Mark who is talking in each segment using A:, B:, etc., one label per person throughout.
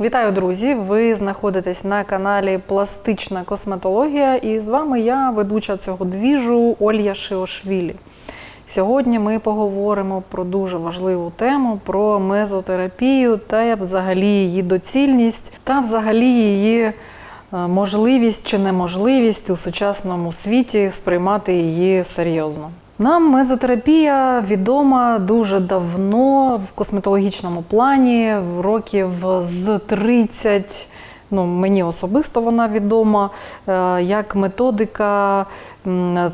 A: Вітаю, друзі! Ви знаходитесь на каналі Пластична косметологія, і з вами я, ведуча цього двіжу Олья Шиошвілі. Сьогодні ми поговоримо про дуже важливу тему про мезотерапію та взагалі її доцільність та взагалі її е, можливість чи неможливість у сучасному світі сприймати її серйозно. Нам мезотерапія відома дуже давно в косметологічному плані, років з 30. Ну, мені особисто вона відома е, як методика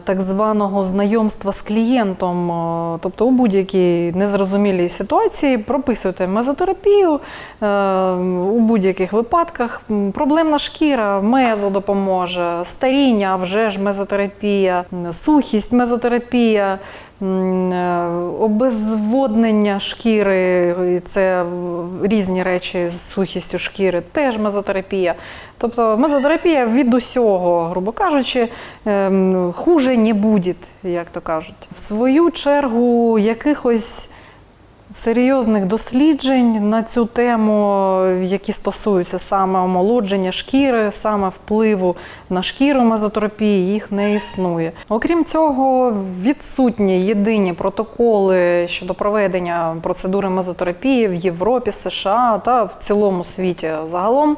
A: так званого знайомства з клієнтом. Е, Тобто у будь-якій незрозумілій ситуації прописуєте мезотерапію е, у будь-яких випадках. Проблемна шкіра, мезо допоможе, старіння, вже ж мезотерапія, сухість, мезотерапія. Е, Обезводнення шкіри, це різні речі з сухістю шкіри, теж мезотерапія. Тобто мезотерапія від усього, грубо кажучи, ем, хуже не буде, як то кажуть. В свою чергу, якихось серйозних досліджень на цю тему, які стосуються саме омолодження шкіри, саме впливу на шкіру мезотерапії, їх не існує. Окрім цього, відсутні єдині протоколи щодо проведення процедури мезотерапії в Європі, США та в цілому світі загалом.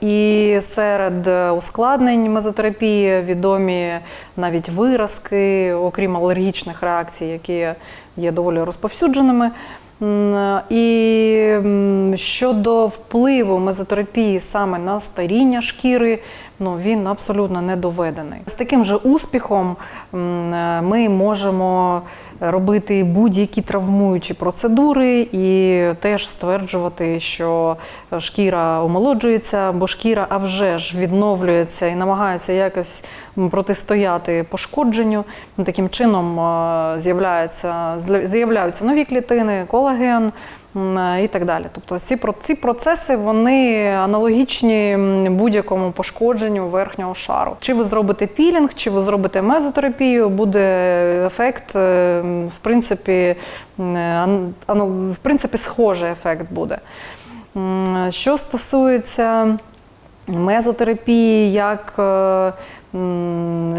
A: І серед ускладнень мезотерапії відомі навіть виразки, окрім алергічних реакцій, які є доволі розповсюдженими. І щодо впливу мезотерапії саме на старіння шкіри, ну він абсолютно не доведений. З таким же успіхом е, ми можемо робити будь-які травмуючі процедури і теж стверджувати, що шкіра омолоджується, бо шкіра а вже ж відновлюється і намагається якось протистояти пошкодженню. Таким чином е, з'являються нові клітини, колаген. М, І так далі. Тобто ці, ці процеси вони аналогічні будь-якому пошкодженню верхнього шару. Чи ви зробите пілінг, чи ви зробите мезотерапію, буде ефект, е, в принципі, ан- ано- в принципі, схожий ефект буде. Що стосується мезотерапії як е,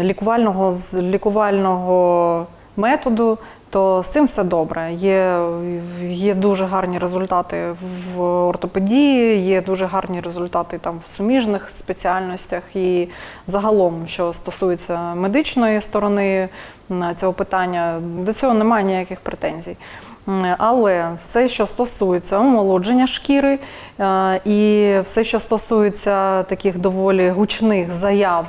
A: лікувального, лікувального методу, то з цим все добре. Є, є дуже гарні результати в ортопедії, є дуже гарні результати там в суміжних спеціальностях і загалом, що стосується медичної сторони цього питання, до цього немає ніяких претензій. Але все, що стосується омолодження шкіри, е, і все, що стосується таких доволі гучних заяв,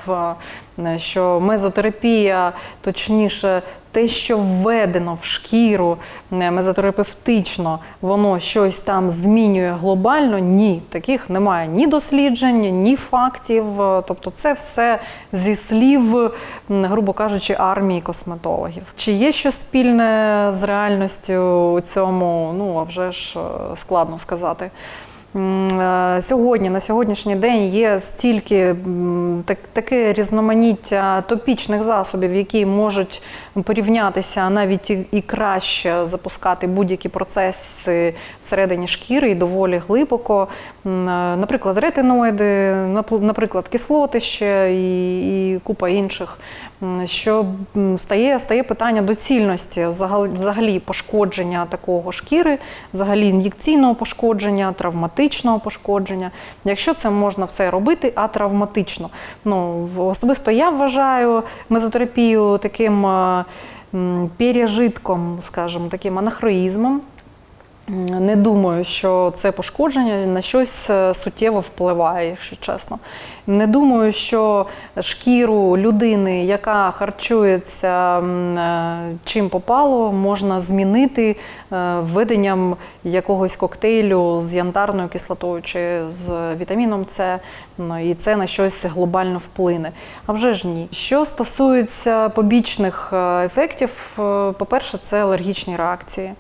A: е, що мезотерапія, точніше, те, що введено в шкіру мезотерапевтично, воно щось там змінює глобально. Ні, таких немає ні досліджень, ні фактів. Тобто, це все зі слів, грубо кажучи, армії косметологів. Чи є щось спільне з реальністю у цьому? Ну а вже ж е, складно сказати. Е, Сьогодні, на сьогоднішній день є стільки так, таке різноманіття топічних засобів, які можуть порівнятися навіть і, і краще запускати будь-які процеси всередині шкіри і доволі глибоко. Е, Наприклад, ретиноїди, наприклад, кислоти ще і, і купа інших. Що стає, стає питання доцільності взагалі- пошкодження такого шкіри, взагалі ін'єкційного пошкодження, травматичного пошкодження. Якщо це можна все робити, а травматично. Ну, особисто я вважаю мезотерапію таким е, пережитком, скажімо, таким анахроїзмом. Не думаю, що це пошкодження на щось е, суттєво впливає, якщо чесно. Не думаю, що шкіру людини, яка харчується е, чим попало, можна змінити е, введенням якогось коктейлю з янтарною кислотою чи з вітаміном С, ну, і це на щось глобально вплине. А вже ж ні. Що стосується побічних ефектів, по-перше, це алергічні реакції.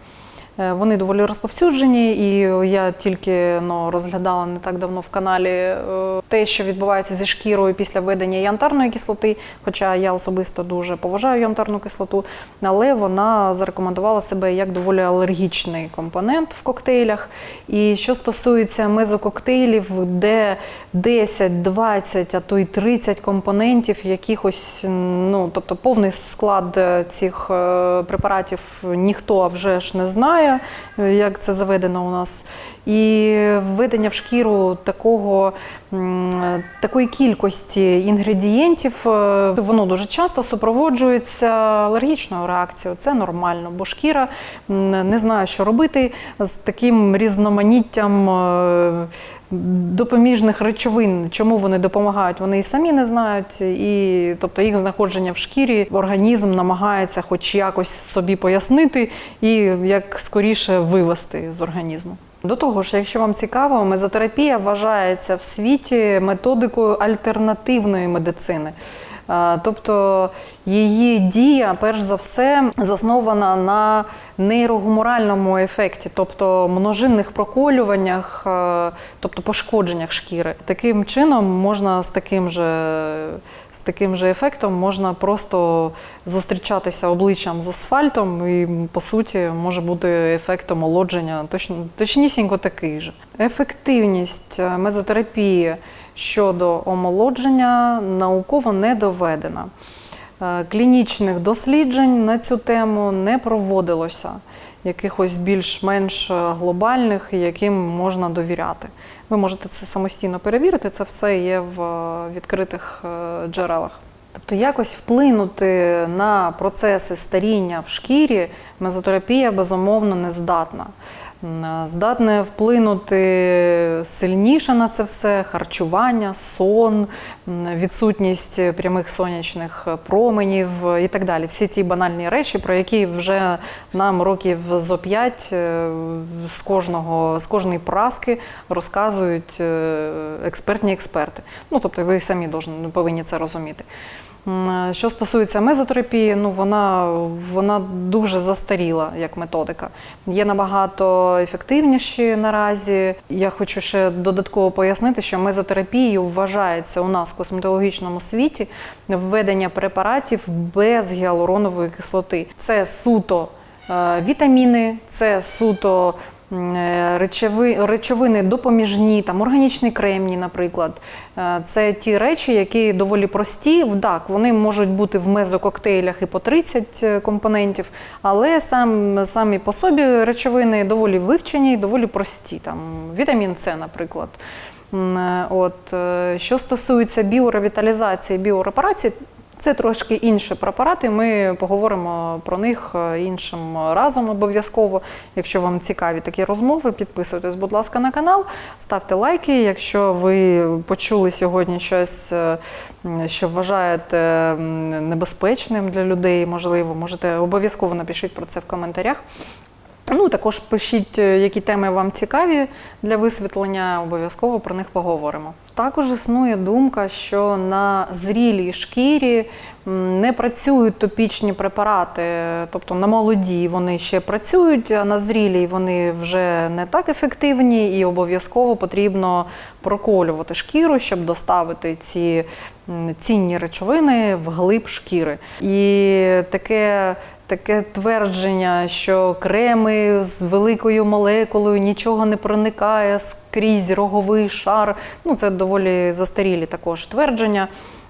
A: Е, Вони доволі розповсюджені, і я тільки ну, розглядала не так давно в каналі е, те, що відбувається зі шкірою після введення янтарної кислоти. Хоча я особисто дуже поважаю янтарну кислоту, але вона зарекомендувала себе як доволі алергічний компонент в коктейлях. І що стосується мезококтейлів, де 10, 20, а то й 30 компонентів якихось, ну тобто повний склад е, цих препаратів ніхто вже ж не знає, е, як це заведено у нас. І введення в шкіру такого, такої кількості інгредієнтів, е, воно дуже часто супроводжується алергічною реакцією. Це нормально, бо шкіра не знає, що робити з таким різноманіттям. Допоміжних речовин, чому вони допомагають, вони і самі не знають, і тобто їх знаходження в шкірі організм намагається хоч якось собі пояснити і як скоріше вивести з організму. До того ж, якщо вам цікаво, мезотерапія вважається в світі методикою альтернативної медицини. Тобто її дія, перш за все, заснована на нейрогуморальному ефекті, тобто множинних проколюваннях, тобто пошкодженнях шкіри. Таким чином можна з таким же, таким же ефектом можна просто зустрічатися обличчям з асфальтом, і по суті може бути ефект омолодження, точно, точнісінько такий же. Ефективність е, мезотерапії щодо омолодження науково не доведена. Е, Клінічних досліджень на цю тему не проводилося, якихось більш-менш глобальних, яким можна довіряти. Ви можете це самостійно перевірити, це все є в е, відкритих е, джерелах. Тобто якось вплинути на процеси старіння в шкірі мезотерапія безумовно не здатна. М, Здатне вплинути сильніше на це все харчування, сон, відсутність прямих сонячних променів і так далі. Всі ті банальні речі, про які вже нам років зо п'ять е, з кожного з кожної праски розказують е, експертні експерти. Ну тобто, ви самі повинні це розуміти. М, Що стосується мезотерапії, ну вона, вона дуже застаріла як методика. Є набагато ефективніші наразі. Я хочу ще додатково пояснити, що мезотерапією вважається у нас в косметологічному світі введення препаратів без гіалуронової кислоти. Це суто е, вітаміни, це суто е, речови, речовини допоміжні, там органічний кремній, наприклад. Е, Це ті речі, які доволі прості. Так, вони можуть бути в мезококтейлях і по 30 компонентів, але сам, самі по собі речовини доволі вивчені і доволі прості. Там вітамін С, наприклад. Е, От, е, що стосується біоревіталізації, біорепарації, це трошки інші препарати. Ми поговоримо про них е, іншим разом обов'язково. Якщо вам цікаві такі розмови, підписуйтесь, будь ласка, на канал, ставте лайки. Якщо ви почули сьогодні щось, е, що вважаєте небезпечним для людей, можливо, можете обов'язково напишіть про це в коментарях. Ну, також пишіть, е, які теми вам цікаві для висвітлення, обов'язково про них поговоримо. Також існує думка, що на зрілій шкірі не працюють топічні препарати, тобто на молодій вони ще працюють, а на зрілій вони вже не так ефективні, і обов'язково потрібно проколювати шкіру, щоб доставити ці цінні речовини в глиб шкіри. І таке таке твердження, що креми з великою молекулою нічого не проникає скрізь роговий шар. Ну, це доволі застарілі також твердження.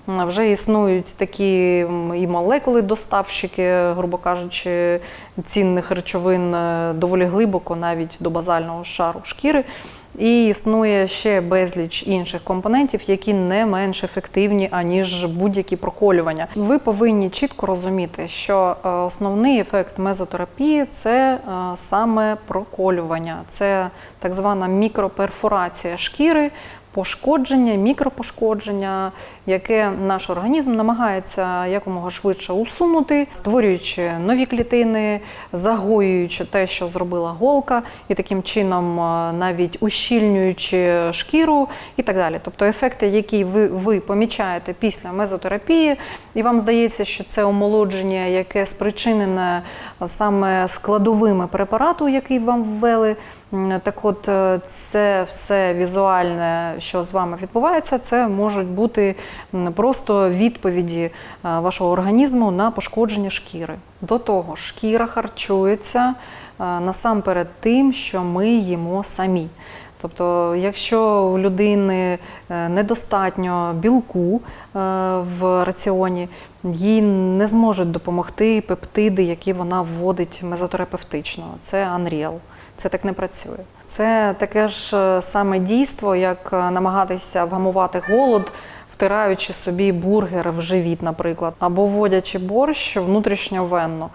A: Вже існують такі і молекули доставщики, грубо кажучи, цінних речовин е, доволі глибоко, навіть до базального шару шкіри. І існує ще безліч інших компонентів, які не менш ефективні, аніж будь-які проколювання. Ви повинні чітко розуміти, що е, основний ефект мезотерапії це е, саме проколювання, це так звана мікроперфорація шкіри пошкодження, мікропошкодження, яке наш організм намагається якомога швидше усунути, створюючи нові клітини, загоюючи те, що зробила голка, і таким чином е, навіть ущільнюючи шкіру і так далі. Тобто ефекти, які ви, ви помічаєте після мезотерапії, і вам здається, що це омолодження, яке спричинене саме складовими препарату, який вам ввели. Так от, е, це все візуальне, що з вами відбувається, це можуть бути просто відповіді е, вашого організму на пошкодження шкіри. До того шкіра харчується е, насамперед тим, що ми їмо самі. Тобто, якщо у людини недостатньо білку в раціоні, їй не зможуть допомогти пептиди, які вона вводить мезотерапевтично. Це Unreal. Це так не працює. Це таке ж е, саме дійство, як е, намагатися вгамувати голод, втираючи собі бургер в живіт, наприклад, або вводячи борщ внутрішньовенно.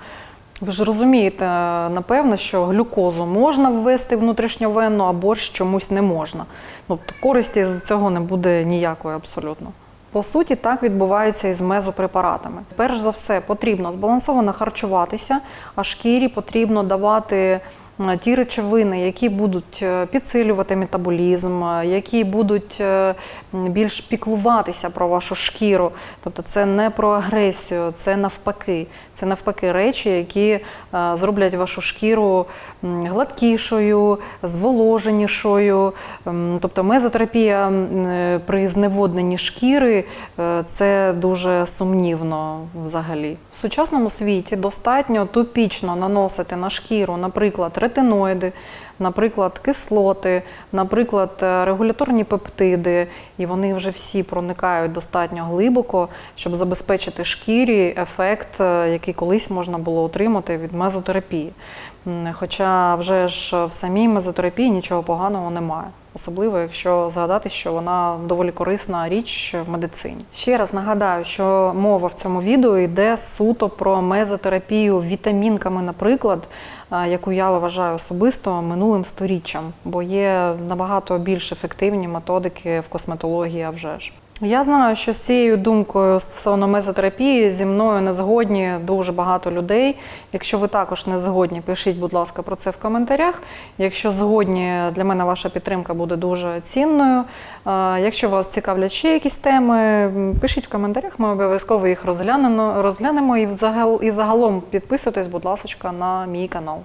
A: Ви ж розумієте, напевно, що глюкозу можна ввести внутрішньовенно, а борщ чомусь не можна. Ну, т- користі з цього не буде ніякої абсолютно. По суті, так відбувається і з мезопрепаратами. Перш за все, потрібно збалансовано харчуватися, а шкірі потрібно давати ті речовини, які будуть е, підсилювати метаболізм, е, які будуть е, більш піклуватися про вашу шкіру. Тобто це не про агресію, це навпаки. Це навпаки речі, які е, зроблять вашу шкіру гладкішою, зволоженішою. Тобто мезотерапія е, при зневодненні шкіри е, це дуже сумнівно взагалі. В сучасному світі достатньо тупічно наносити на шкіру, наприклад, ретиноїди, наприклад, кислоти, наприклад, е, регуляторні пептиди, і вони вже всі проникають достатньо глибоко, щоб забезпечити шкірі ефект, е, який колись можна було отримати від мезотерапії. Хоча вже ж в самій мезотерапії нічого поганого немає. Особливо, якщо згадати, що вона доволі корисна річ в медицині. Ще раз нагадаю, що мова в цьому відео йде суто про мезотерапію вітамінками, наприклад, яку я вважаю особисто минулим сторіччям, бо є набагато більш ефективні методики в косметології, а вже ж. Я знаю, що з цією думкою стосовно мезотерапії зі мною не згодні дуже багато людей. Якщо ви також не згодні, пишіть, будь ласка, про це в коментарях. Якщо згодні, для мене ваша підтримка буде дуже цінною. Якщо вас цікавлять ще якісь теми, пишіть в коментарях, ми обов'язково їх розглянемо, і загалом підписуйтесь, будь ласка, на мій канал.